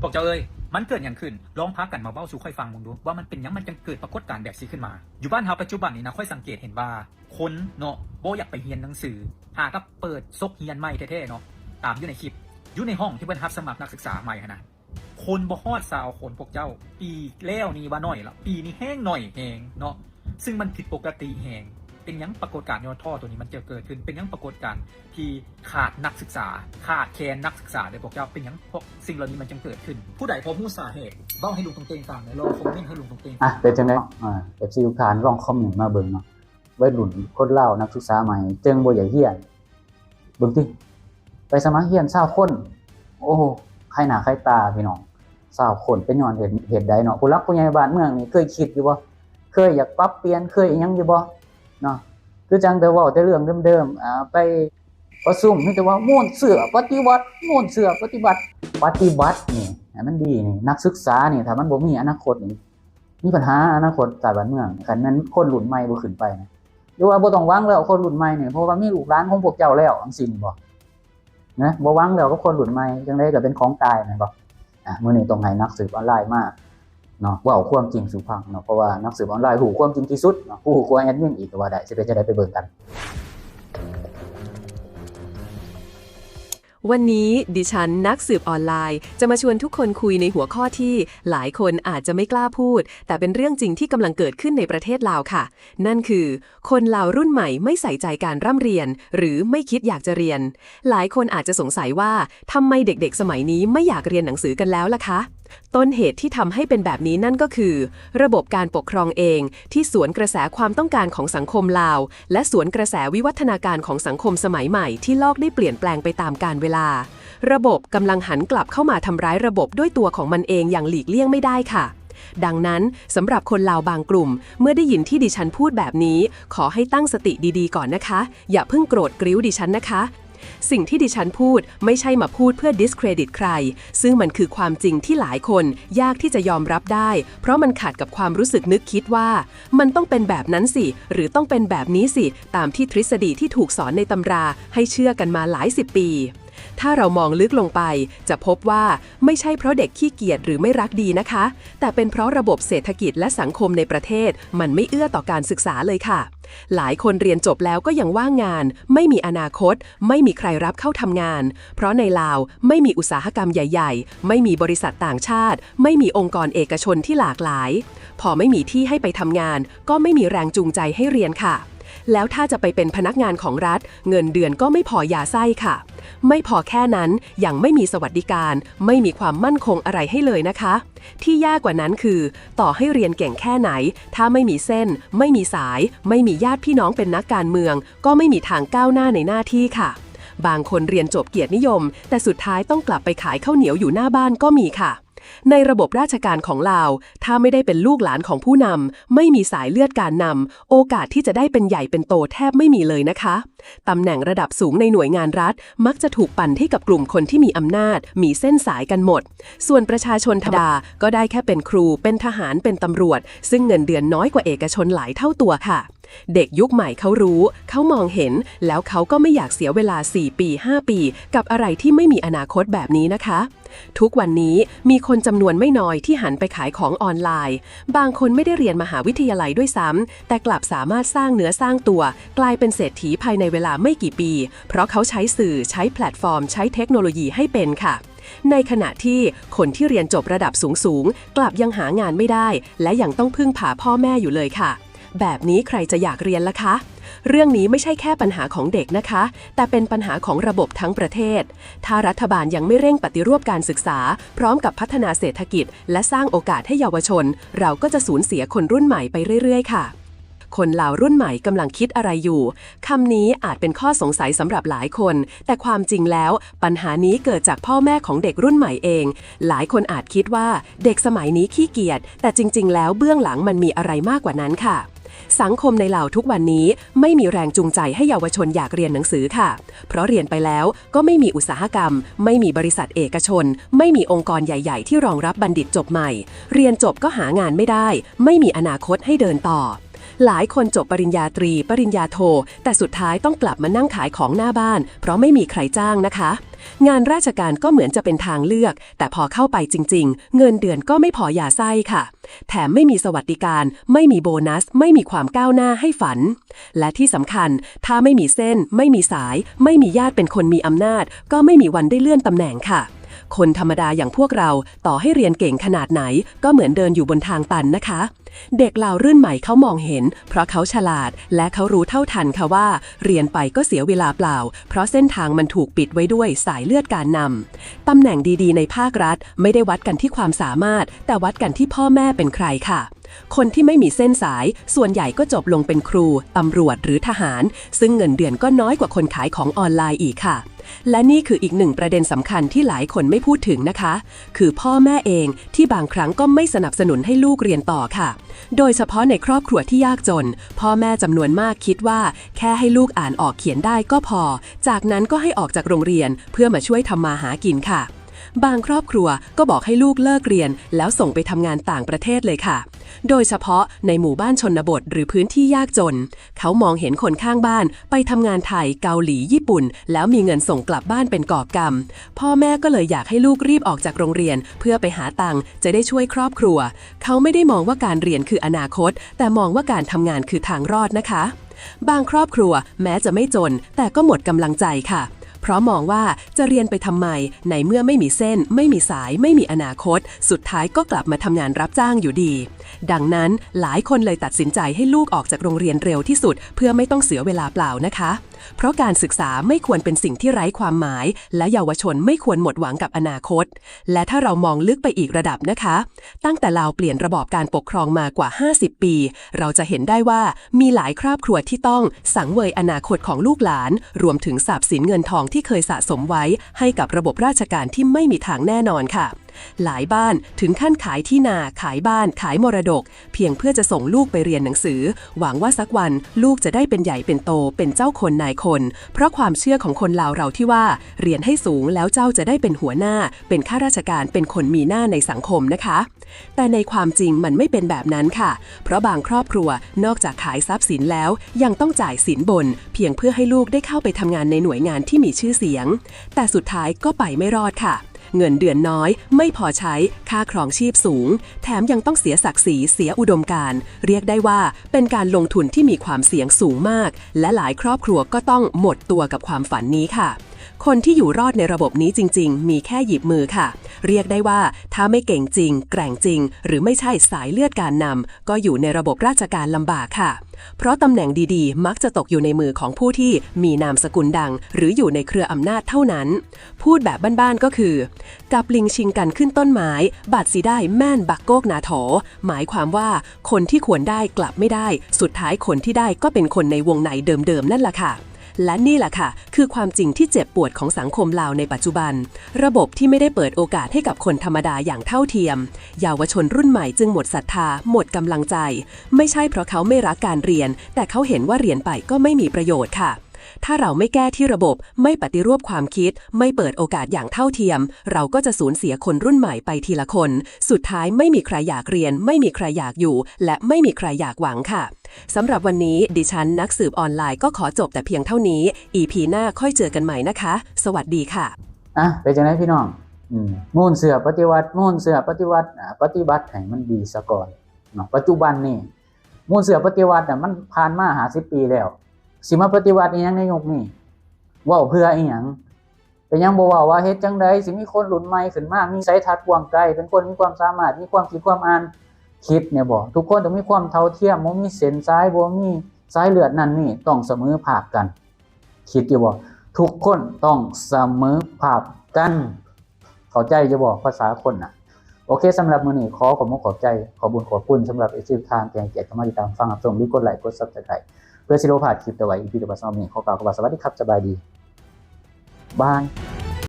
พวกเจ้าเอ้ยมันเกิดอย่างขึ้นลองพักกันมาเบ้าสู่ค่อยฟังมึงดูว่ามันเป็นยังมันจังเกิดปรากฏการณ์แบบนี้ขึ้นมา อยู่บ้านเฮาปัจจุบันนี้นะค่อยสังเกตเห็นว่า คนเนาะโบอยากไปเรียนหนังสือ หาก็เปิดซกเรียนใหม่แท้ๆเนาะตามอยู่ในคลิปอยู่ในห้องที่เพิ่นรับสมัครนักศึกษาใหม่หั้นนะคนบ่ฮอดสาวคนพวกเจ้า ปีแล้วนี่ว่าน้อยละปีนี้แห้งหน่อยแหงเนาะซึ่งมันผิดปกติแหง เป็นยังปรากฏการณ์ยอดท่อตัวนี้มันจะเกิดขึ้น เป็นยังปรากฏการณ์ที่ขาดนักศึกษา ขาดแคลนนักศึกษาเดี๋ยพวกเจ้าเป็นยังพวกสิ่งเหล่านี้มันจึงเกิดขึ้น ผู้ใดพบผู้สาเหตุบ้าให้ลุงตรงเตงฟังเลยลองคอมเมนต์ให้ลุงตรงเตงอะเป็นจังไดอ่าเอฟซีทุกท่านลองคอมเมนต์มาเบิ่งเนาะวัยรุ่นคนเลานักศึกษาใหม่เจึงบ่อยากเรียนเบิ่งติไปสมัครเรียน20คนโอ้โหใครหนาใครตาพี่น้อง20คนเป็นย้อนเหตุเหตุใดเนาะผู้รักผู้ใหญ่บ้านเมืองนี่เคยคิดอยู่บ่เคยอยากปรับเปลี่ยนเคยอิหยังอยู่บ่ เนาะคือจังแต่ว้าแต่เรื่องเดิมๆอ่าไปประชุมมีแต่ว่าม่วนเสือปฏิวัติม่วนเสือปฏิบัติปฏิบัตินี่มันดีนี่นักศึกษานี่ถ้ามันบ่มีอนาคตนี่มีปัญหาอนาคตศาสตร์บ้านเมืองคันแม่นคนรุ่นใหม่บ่ขึ้นไปนะหรือว่าบ่ต้องวังแล้วคนรุ่นใหม่นี่เพราะว่ามีลูกหลานของพวกเจ้าแล้วจังซี่นี่บ่นะบ่วังแล้วกับคนรุ่นใหม่จังได๋ก็เป็นของตายแม่นบ่อะมื้อนี้ต้องให้นักสืบออนไลน์มา เนาะว้าความจริงสู่ฟังเนาะเพราะว่านักสืบออนไลน์ฮู้ความจริงที่สุดเนาะผู้ฮู้กว่าแอดมินอีกว่าได้สิเป็นจังได๋ไปเบิ่งกัน วันนี้ดิฉันนักสืบออนไลน์ จะมาชวนทุกคนคุยในหัวข้อที่หลายคนอาจจะไม่กล้าพูด แต่เป็นเรื่องจริงที่กำลังเกิดขึ้นในประเทศลาวค่ะ นั่นคือ คนลาวรุ่นใหม่ไม่ใส่ใจการร่ำเรียน หรือไม่คิดอยากจะเรียน หลายคนอาจจะสงสัยว่าทำไมเด็กๆ สมัยนี้ไม่อยากเรียนหนังสือกันแล้วล่ะคะ ต้นเหตุที่ทำให้เป็นแบบนี้นั่นก็คือ ระบบการปกครองเองที่สวนกระแสความต้องการของสังคมลาว และสวนกระแสวิวัฒนาการของสังคมสมัยใหม่ที่โลกได้เปลี่ยนแปลงไปตามกาลเวลา ระบบกำลังหันกลับเข้ามาทำร้ายระบบด้วยตัวของมันเองอย่างหลีกเลี่ยงไม่ได้ค่ะดังนั้นสำหรับคนลาวบางกลุ่ม เมื่อได้ยินที่ดิฉันพูดแบบนี้ ขอให้ตั้งสติดีๆ ก่อนนะคะ อย่าเพิ่งโกรธกริ้วดิฉันนะคะ สิ่งที่ดิฉันพูดไม่ใช่มาพูดเพื่อ discredit ใคร ซึ่งมันคือความจริงที่หลายคนยากที่จะยอมรับได้ เพราะมันขัดกับความรู้สึกนึกคิดว่า มันต้องเป็นแบบนั้นสิ หรือต้องเป็นแบบนี้สิ ตามที่ทฤษฎีที่ถูกสอนในตำราให้เชื่อกันมาหลายสิบปี ถ้าเรามองลึกลงไป จะพบว่าไม่ใช่เพราะเด็กขี้เกียจหรือไม่รักดีนะคะ แต่เป็นเพราะระบบเศรษฐกิจและสังคมในประเทศ มันไม่เอื้อต่อการศึกษาเลยค่ะ หลายคนเรียนจบแล้วก็ยังว่างงาน ไม่มีอนาคต ไม่มีใครรับเข้าทำงาน เพราะในลาวไม่มีอุตสาหกรรมใหญ่ ๆ ไม่มีบริษัทต่างชาติ ไม่มีองค์กรเอกชนที่หลากหลาย พอไม่มีที่ให้ไปทำงาน ก็ไม่มีแรงจูงใจให้เรียนค่ะ แล้วถ้าจะไปเป็นพนักงานของรัฐ เงินเดือนก็ไม่พอยาไส้ค่ะ ไม่พอแค่นั้นยังไม่มีสวัสดิการ ไม่มีความมั่นคงอะไรให้เลยนะคะ ที่ยากกว่านั้นคือ ต่อให้เรียนเก่งแค่ไหน ถ้าไม่มีเส้น ไม่มีสาย ไม่มีญาติพี่น้องเป็นนักการเมือง ก็ไม่มีทางก้าวหน้าในหน้าที่ค่ะ บางคนเรียนจบเกียรตินิยม แต่สุดท้ายต้องกลับไปขายข้าวเหนียวอยู่หน้าบ้านก็มีค่ะ ในระบบราชการของลาว ถ้าไม่ได้เป็นลูกหลานของผู้นำ ไม่มีสายเลือดการนำ โอกาสที่จะได้เป็นใหญ่เป็นโตแทบไม่มีเลยนะคะ ตำแหน่งระดับสูงในหน่วยงานรัฐ มักจะถูกปั่นให้กับกลุ่มคนที่มีอำนาจ มีเส้นสายกันหมด ส่วนประชาชนธรรมดา ก็ได้แค่เป็นครู เป็นทหาร เป็นตำรวจ ซึ่งเงินเดือนน้อยกว่าเอกชนหลายเท่าตัวค่ะ เด็กยุคใหม่เขารู้ เขามองเห็น แล้วเขาก็ไม่อยากเสียเวลา 4 ปี 5 ปี กับอะไรที่ไม่มีอนาคตแบบนี้นะคะ ทุกวันนี้มีคนจำนวนไม่น้อยที่หันไปขายของออนไลน์ บางคนไม่ได้เรียนมหาวิทยาลัยด้วยซ้ำ แต่กลับสามารถสร้างเนื้อสร้างตัว กลายเป็นเศรษฐีภายในเวลาไม่กี่ปี เพราะเขาใช้สื่อ ใช้แพลตฟอร์ม ใช้เทคโนโลยีให้เป็นค่ะในขณะที่คนที่เรียนจบระดับสูงๆ กลับยังหางานไม่ได้ และยังต้องพึ่งพาพ่อแม่อยู่เลยค่ะ แบบนี้ใครจะอยากเรียนล่ะคะ เรื่องนี้ไม่ใช่แค่ปัญหาของเด็กนะคะ แต่เป็นปัญหาของระบบทั้งประเทศ ถ้ารัฐบาลยังไม่เร่งปฏิรูปการศึกษา พร้อมกับพัฒนาเศรษฐกิจ และสร้างโอกาสให้เยาวชน เราก็จะสูญเสียคนรุ่นใหม่ไปเรื่อยๆ ค่ะคนลาวรุ่นใหม่กำลังคิดอะไรอยู่ คำนี้อาจเป็นข้อสงสัยสำหรับหลายคน แต่ความจริงแล้ว ปัญหานี้เกิดจากพ่อแม่ของเด็กรุ่นใหม่เอง หลายคนอาจคิดว่าเด็กสมัยนี้ขี้เกียจ แต่จริง ๆ แล้วเบื้องหลังมันมีอะไรมากกว่านั้นค่ะ สังคมในลาวทุกวันนี้ไม่มีแรงจูงใจให้เยาวชนอยากเรียนหนังสือค่ะ เพราะเรียนไปแล้วก็ไม่มีอุตสาหกรรม ไม่มีบริษัทเอกชน ไม่มีองค์กรใหญ่ ๆ ที่รองรับบัณฑิตจบใหม่ เรียนจบก็หางานไม่ได้ ไม่มีอนาคตให้เดินต่อ หลายคนจบปริญญาตรี ปริญญาโท แต่สุดท้ายต้องกลับมานั่งขายของหน้าบ้าน เพราะไม่มีใครจ้างนะคะ งานราชการก็เหมือนจะเป็นทางเลือก แต่พอเข้าไปจริง ๆ เงินเดือนก็ไม่พออย่าไส้ค่ะ แถมไม่มีสวัสดิการ ไม่มีโบนัส ไม่มีความก้าวหน้าให้ฝัน และที่สำคัญ ถ้าไม่มีเส้น ไม่มีสาย ไม่มีญาติเป็นคนมีอำนาจ ก็ไม่มีวันได้เลื่อนตำแหน่งค่ะ คนธรรมดาอย่างพวกเราต่อให้เรียนเก่งขนาดไหน ก็เหมือนเดินอยู่บนทางตันนะคะ เด็กเหล่ารุ่นใหม่เขามองเห็น เพราะเขาฉลาด และเขารู้เท่าทันค่ะว่า เรียนไปก็เสียเวลาเปล่า เพราะเส้นทางมันถูกปิดไว้ด้วยสายเลือดการนำตำแหน่งดีๆ ในภาครัฐ ไม่ได้วัดกันที่ความสามารถ แต่วัดกันที่พ่อแม่เป็นใครค่ะ คนที่ไม่มีเส้นสาย ส่วนใหญ่ก็จบลงเป็นครู ตำรวจหรือทหาร ซึ่งเงินเดือนก็น้อยกว่าคนขายของออนไลน์อีกค่ะ และนี่คืออีกหนึ่งประเด็นสำคัญที่หลายคนไม่พูดถึงนะคะ คือพ่อแม่เองที่บางครั้งก็ไม่สนับสนุนให้ลูกเรียนต่อค่ะ โดยเฉพาะในครอบครัวที่ยากจน พ่อแม่จำนวนมากคิดว่า แค่ให้ลูกอ่านออกเขียนได้ก็พอ จากนั้นก็ให้ออกจากโรงเรียน เพื่อมาช่วยทำมาหากินค่ะ บางครอบครัวก็บอกให้ลูกเลิกเรียน แล้วส่งไปทำงานต่างประเทศเลยค่ะ โดยเฉพาะในหมู่บ้านชนบทหรือพื้นที่ยากจน เขามองเห็นคนข้างบ้านไปทำงานไทยเกาหลีญี่ปุ่น แล้วมีเงินส่งกลับบ้านเป็นกอบกำพ่อแม่ก็เลยอยากให้ลูกรีบออกจากโรงเรียน เพื่อไปหาตังค์จะได้ช่วยครอบครัว เขาไม่ได้มองว่าการเรียนคืออนาคต แต่มองว่าการทำงานคือทางรอดนะคะ บางครอบครัวแม้จะไม่จน แต่ก็หมดกำลังใจค่ะ เพราะมองว่าจะเรียนไปทำไมในเมื่อไม่มีเส้น ไม่มีสาย ไม่มีอนาคต สุดท้ายก็กลับมาทำงานรับจ้างอยู่ดี ดังนั้นหลายคนเลยตัดสินใจให้ลูกออกจากโรงเรียนเร็วที่สุด เพื่อไม่ต้องเสียเวลาเปล่านะคะ เพราะการศึกษาไม่ควรเป็นสิ่งที่ไร้ความหมาย และเยาวชนไม่ควรหมดหวังกับอนาคต และถ้าเรามองลึกไปอีกระดับนะคะ ตั้งแต่เราวเปลี่ยนระบอบการปกครองมากว่า 50 ปี เราจะเห็นได้ว่ามีหลายครอบครัวที่ต้องสังเวยอนาคตของลูกหลาน รวมถึงสาบสินเงินทองที่เคยสะสมไว้ให้กับระบบราชการที่ไม่มีทางแน่นอนค่ะหลายบ้านถึงขั้นขายที่นาขายบ้านขายมรดก เพียงเพื่อจะส่งลูกไปเรียนหนังสือ หวังว่าสักวันลูกจะได้เป็นใหญ่เป็นโตเป็นเจ้าคนนายคน เพราะความเชื่อของคนลาวเราที่ว่า เรียนให้สูงแล้วเจ้าจะได้เป็นหัวหน้า เป็นข้าราชการเป็นคนมีหน้าในสังคมนะคะ แต่ในความจริงมันไม่เป็นแบบนั้นค่ะ เพราะบางครอบครัวนอกจากขายทรัพย์สินแล้วยังต้องจ่ายสินบน เพียงเพื่อให้ลูกได้เข้าไปทำงานในหน่วยงานที่มีชื่อเสียง แต่สุดท้ายก็ไปไม่รอดค่ะ เงินเดือนน้อย ไม่พอใช้ค่าครองชีพสูง แถมยังต้องเสียศักดิ์ศรีเสียอุดมการเรียกได้ว่าเป็นการลงทุนที่มีความเสี่ยงสูงมาก และหลายครอบครัวก็ต้องหมดตัวกับความฝันนี้ค่ะ คนที่อยู่รอดในระบบนี้จริง ๆ มีแค่หยิบมือค่ะ เรียกได้ว่าถ้าไม่เก่งจริง แกร่งจริง หรือไม่ใช่สายเลือดการนำก็อยู่ในระบบราชการลำบากค่ะ เพราะตำแหน่งดีๆ มักจะตกอยู่ในมือของผู้ที่มีนามสกุลดัง หรืออยู่ในเครืออำนาจเท่านั้น พูดแบบบ้านๆก็คือกับลิงชิงกันขึ้นต้นไม้บาดสีได้แม่นบักโกกนาโถหมายความว่าคนที่ควรได้กลับไม่ได้ สุดท้ายคนที่ได้ก็เป็นคนในวงในเดิมๆนั่นแหละค่ะ และนี่แหละค่ะ คือความจริงที่เจ็บปวดของสังคมลาวในปัจจุบัน ระบบที่ไม่ได้เปิดโอกาสให้กับคนธรรมดาอย่างเท่าเทียม เยาวชนรุ่นใหม่จึงหมดศรัทธา หมดกำลังใจ ไม่ใช่เพราะเขาไม่รักการเรียน แต่เขาเห็นว่าเรียนไปก็ไม่มีประโยชน์ค่ะถ้าเราไม่แก้ที่ระบบไม่ปฏิรูปความคิด ไม่เปิดโอกาสอย่างเท่าเทียม เราก็จะสูญเสียคนรุ่นใหม่ไปทีละคน สุดท้ายไม่มีใครอยากเรียน ไม่มีใครอยากอยู่ และไม่มีใครอยากหวังค่ะ สำหรับวันนี้ดิฉันนักสืบออนไลน์ก็ขอจบแต่เพียงเท่านี้ EP หน้าค่อยเจอกันใหม่นะคะ สวัสดีค่ะอะเป็นจังไดพี่น้องอืมมูลเสือปฏิวัติมูลเสือปฏิวัติปฏิบัติให้มันดีซะก่อนเนาะปัจจุบันนี่มูลเสือปฏิวัติน่ะมันผ่านมาหาสิปีแล้ว สิมาปฏิวัติอีหยังในยุคนี้ว้าเพื่ออีหยังเป็นยังบ่เว้าว่าเฮ็ดจังไดสิมีคนรุ่นใหม่ขึ้นมากมีไสยทัศน์กว้างไกลเป็นคนมีความสามารถมีความคิดความอ่าน คิดเนี่ยบ่ทุกคนต้องมีความเท่าเทียมบ่มีเส้นซ้ายบ่มีสายเลือดนั่นนี่ต้องเสมอภาคกัน คิดอยู่บ่ทุกคนต้องเสมอภาคกัน เข้าใจจะบอกภาษาคนน่ะโอเคสำหรับมื้อนี้ขอขอบคุณขอบใจ ขอบุญขอบคุณสำหรับเอซิทางแกงเกียรติมาติดตามฟังรับชมรีกดไลค์กด Subscribe เพื่อสิโลผ่าคลิปต่อไปอีพีต่อไปสำหรับมื้อนี้ขอกล่าวคำว่าสวัสดีครับสบายดีบาย